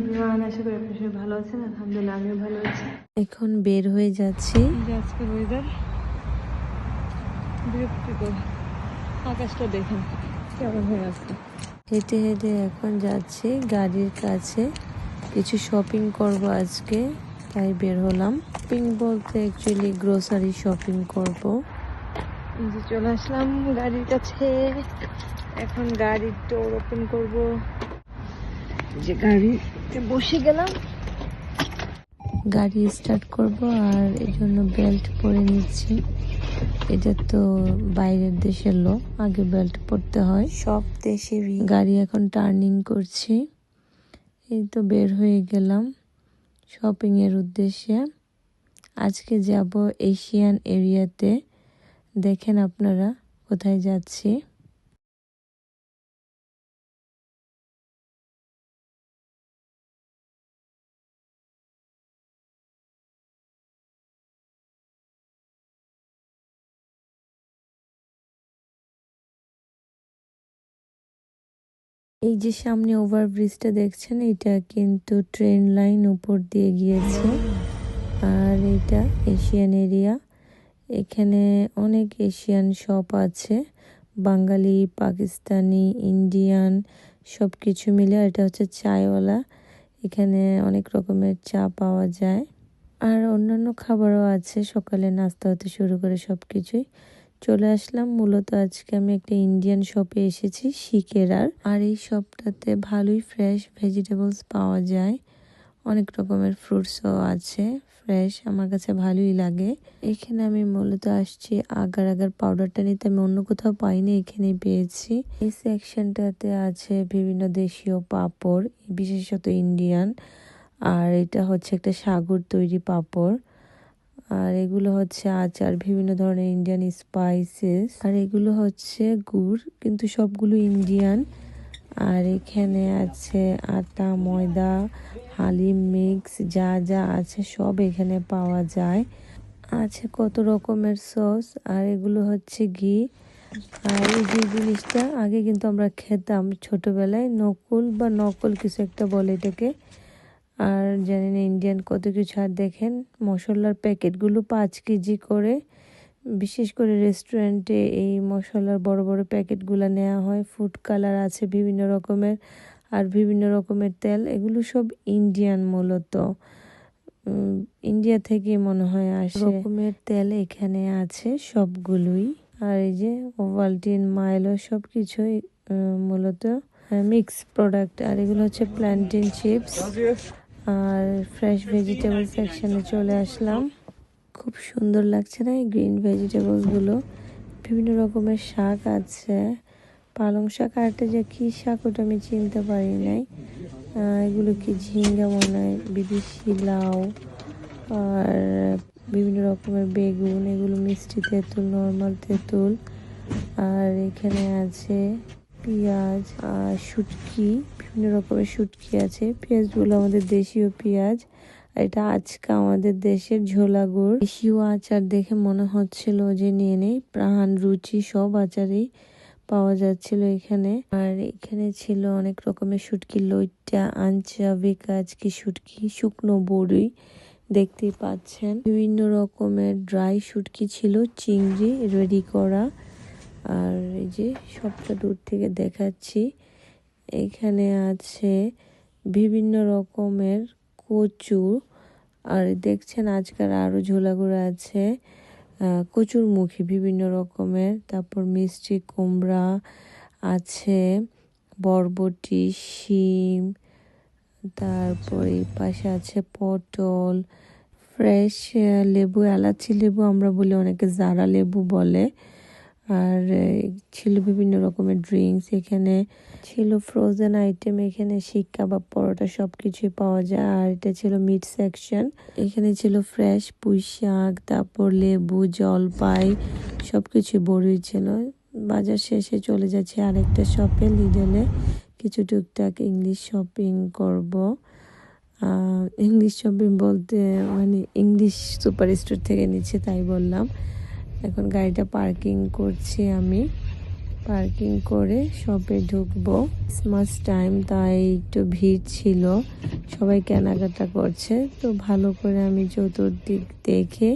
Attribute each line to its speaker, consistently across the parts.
Speaker 1: Everyone আশা করি আপনার সবাই ভালো আছেন। আলহামদুলিল্লাহ আমিও ভালো আছি।
Speaker 2: এখন বের হয়ে যাচ্ছি।
Speaker 1: যে আজকের ওয়েদার বিরক্তিকর আকাশটা দেখেন কেমন হয়ে আছে।
Speaker 2: হেঁটে হেঁটে এখন যাচ্ছি গাড়ির কাছে। কিছু শপিং করব আজকে তাই বের হলাম। শপিং বলতে অ্যাকচুয়ালি গ্রোসারি শপিং করব।
Speaker 1: যে চলে আসলাম গাড়ির কাছে। এখন গাড়ির ডোর ওপেন করব। যে গাড়িতে বসে গেলাম।
Speaker 2: গাড়ি স্টার্ট করব আর এই জন্য বেল্ট পরে নিচ্ছি। এটা তো বাইরের দেশের লোক আগে বেল্ট পরতে হয়। সব দেশেরই। গাড়ি এখন টার্নিং করছি। এই তো বের হয়ে গেলাম শপিং এর উদ্দেশ্যে। আজকে যাব এশিয়ান এরিয়াতে দেখেন আপনারা কোথায় যাচ্ছি। এই যে সামনে ওভারব্রিজটা দেখছেন, এটা কিন্তু ট্রেন লাইন উপর দিয়ে গিয়েছে। আর এটা এশিয়ান এরিয়া। এখানে অনেক এশিয়ান শপ আছে। বাঙালি, পাকিস্তানি, ইন্ডিয়ান সব কিছু মিলে এটা হচ্ছে চায়ওয়ালা। এখানে অনেক রকমের চা পাওয়া যায়। আর অন্যান্য খাবারও আছে। সকালে নাস্তা হতে শুরু করে সব কিছুই চলে আসলাম। মূলত আজকে আমি একটা ইন্ডিয়ান শপে এসেছি, শিকেরার। আর এই শপটাতে ভালোই ফ্রেশ ভেজিটেবলস পাওয়া যায়। অনেক রকমের ফ্রুটসও আছে। ফ্রেশ আমার কাছে ভালোই লাগে। এখানে আমি মূলত আসছি আগার আগার পাউডারটা নিতে। আমি অন্য কোথাও পাইনি, এখানেই পেয়েছি। এই সেকশনটাতে আছে বিভিন্ন দেশীয় পাপড়, বিশেষত ইন্ডিয়ান আর এটা হচ্ছে একটা সাগর তৈরি পাপড়। আর এগুলো হচ্ছে আচার, বিভিন্ন ধরনের ইন্ডিয়ান স্পাইসেস আর এগুলো হচ্ছে গুড়, কিন্তু সবগুলো ইন্ডিয়ান আর এখানে আছে আটা, ময়দা, হালিম মিক্স যা যা আছে সব এখানে পাওয়া যায়। আছে কত রকমের সস আর এগুলো হচ্ছে ঘি। আর এই যে জিনিসটা, আগে কিন্তু আমরা খেতাম ছোটবেলায়, নকুল বা নকল কিছু একটা বলে এটাকে। আর জানি না ইন্ডিয়ান কত কিছু আর দেখেন মশলার প্যাকেটগুলো পাঁচ কেজি করে বিশেষ করে রেস্টুরেন্টে এই মশলার বড় বড় প্যাকেটগুলো নেওয়া হয়। ফুড কালার আছে বিভিন্ন রকমের আর বিভিন্ন রকমের তেল এগুলো সব ইন্ডিয়ান মূলত। ইন্ডিয়া থেকে মনে হয় আসে। রকমের তেল এখানে আছে সবগুলোই। আর এই যে ওভালটিন মাইলো সব কিছুই মূলত মিক্স প্রোডাক্ট আর এগুলো হচ্ছে প্ল্যান্টিন চিপস আর ফ্রেশ ভেজিটেবল সেকশনে চলে আসলাম। খুব সুন্দর লাগছে না এই গ্রিন ভেজিটেবলসগুলো বিভিন্ন রকমের শাক আছে। পালং শাক আরটা যে কী শাক ওটা আমি চিনতে পারি নাই। এগুলো কি ঝিঙ্গা মনে হয়, বিদেশি লাউ, আর বিভিন্ন রকমের বেগুন, এগুলো মিষ্টি তেঁতুল নর্মাল তেঁতুল। আর এখানে আছে পেঁয়াজ আর শুটকি, বিভিন্ন রকমের শুটকি আছে। পেঁয়াজগুলো আমাদের দেশীয় পেঁয়াজ। এটা আজকে আমাদের দেশের ঝোলা গুড় দেশীয় আচার দেখে মনে হচ্ছিল যে, নিয়ে নেই। প্রাণ, রুচি সব আচারই পাওয়া যাচ্ছিল এখানে। আর এখানে ছিল অনেক রকমের শুটকি। লইটা আঞ্চা কি শুটকি, শুকনো বড়ি দেখতেই পাচ্ছেন। বিভিন্ন রকমের ড্রাই শুটকি ছিল, চিংড়ি, রেডি করা। আর এই যে সবটা দূর থেকে দেখাচ্ছি। এখানে আছে বিভিন্ন রকমের কচু। আর দেখছেন আজকাল আরও ঝোলাগুড়া আছে। কচুর মুখী বিভিন্ন রকমের। তারপর মিষ্টি কুমড়া আছে, বরবটি, শিম, তারপর এই পাশে আছে পটল, ফ্রেশ লেবু, এলাচি লেবু আমরা বলি অনেকে জারা লেবু বলে। আর ছিল বিভিন্ন রকমের ড্রিঙ্কস এখানে ছিল ফ্রোজেন আইটেম এখানে শিক কাবাব, পরোটা সব কিছুই পাওয়া যায়। আর এটা ছিল মিট সেকশন এখানে ছিল ফ্রেশ পুঁই শাক, তারপর লেবু, জলপাই সব কিছু বড়ই ছিল। বাজার শেষে চলে যাচ্ছে আরেকটা শপে লিডলে কিছু টুকটাক ইংলিশ শপিং করব। ইংলিশ শপিং বলতে মানে ইংলিশ সুপার স্টোর থেকে নিচ্ছে, তাই বললাম। এখন গাড়িটা পার্কিং করছি আমি। পার্কিং করে শপে ঢুকবো। ক্রিসমাস টাইম তাই একটু ভিড় ছিল। সবাই কেনাকাটা করছে। তো ভালো করে আমি চতুর্দিক দেখে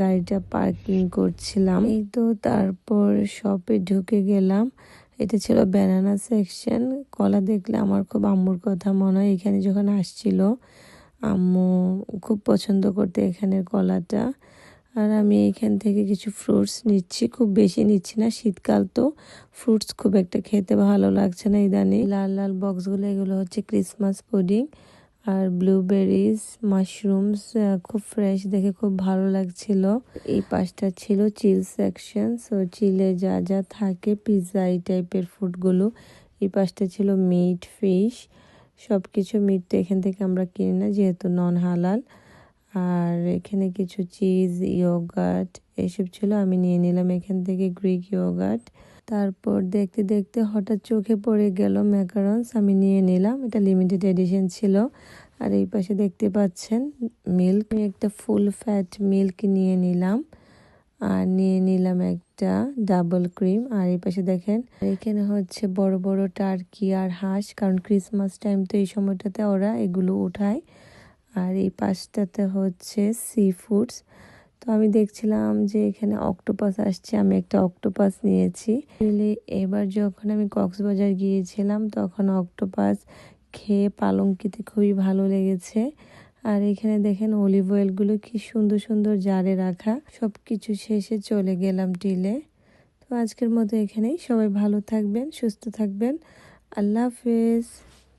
Speaker 2: গাড়িটা পার্কিং করছিলাম। এই তো তারপর শপে ঢুকে গেলাম। এটা ছিল ব্যানানা সেকশন কলা দেখলে আমার খুব আম্মুর কথা মনে হয়। এখানে যখন আসছিল, আম্মু খুব পছন্দ করতে এখানের কলাটা। আর আমি এখান থেকে কিছু ফ্রুটস নিচ্ছি। খুব বেশি নিচ্ছি না, শীতকাল তো। ফ্রুটস খুব একটা খেতে ভালো লাগছে না ইদানি। লাল লাল বক্সগুলো এগুলো হচ্ছে ক্রিসমাস পুডিং আর ব্লুবেরিজ মাশরুমস খুব ফ্রেশ দেখে খুব ভালো লাগছিল। এই পাশটা ছিল চিল সেকশন সো চিলে যা যা থাকে পিৎজা এই টাইপের ফুডগুলো এই পাশটা ছিল মিট ফিশ সব কিছু মিট তো এখান থেকে আমরা কিনি না, যেহেতু নন হালাল আর এখানে কিছু চিজ ইয়োগার্ট এসব ছিল। আমি নিয়ে নিলাম এখান থেকে গ্রিক ইয়োগার্ট তারপর দেখতে দেখতে হঠাৎ চোখে পড়ে গেল ম্যাকারনস আমি নিয়ে নিলাম। এটা লিমিটেড এডিশন ছিল। আর এই পাশে দেখতে পাচ্ছেন মিল্ক আমি একটা ফুল ফ্যাট মিল্ক নিয়ে নিলাম। আর নিয়ে নিলাম একটা ডাবল ক্রিম আর এই পাশে দেখেন, এখানে হচ্ছে বড় বড় টার্কি আর হাঁস। কারণ ক্রিসমাস টাইম তো এই সময়টাতে ওরা এগুলো উঠায়। আর এই পাশটাতে হচ্ছে সি ফুডস তো আমি দেখছিলাম যে এখানে অক্টোপাস আসছে, আমি একটা অক্টোপাস নিয়েছি। এবার যখন আমি কক্সবাজার গিয়েছিলাম, তখন অক্টোপাস খেয়ে পালঙ্কিতে খুবই ভালো লেগেছে। আর এখানে দেখেন অলিভ অয়েলগুলো কি সুন্দর সুন্দর জারে রাখা। সব কিছু শেষে চলে গেলাম টিলে তো আজকের মতো এখানেই। সবাই ভালো থাকবেন, সুস্থ থাকবেন। আল্লাহ হাফেজ।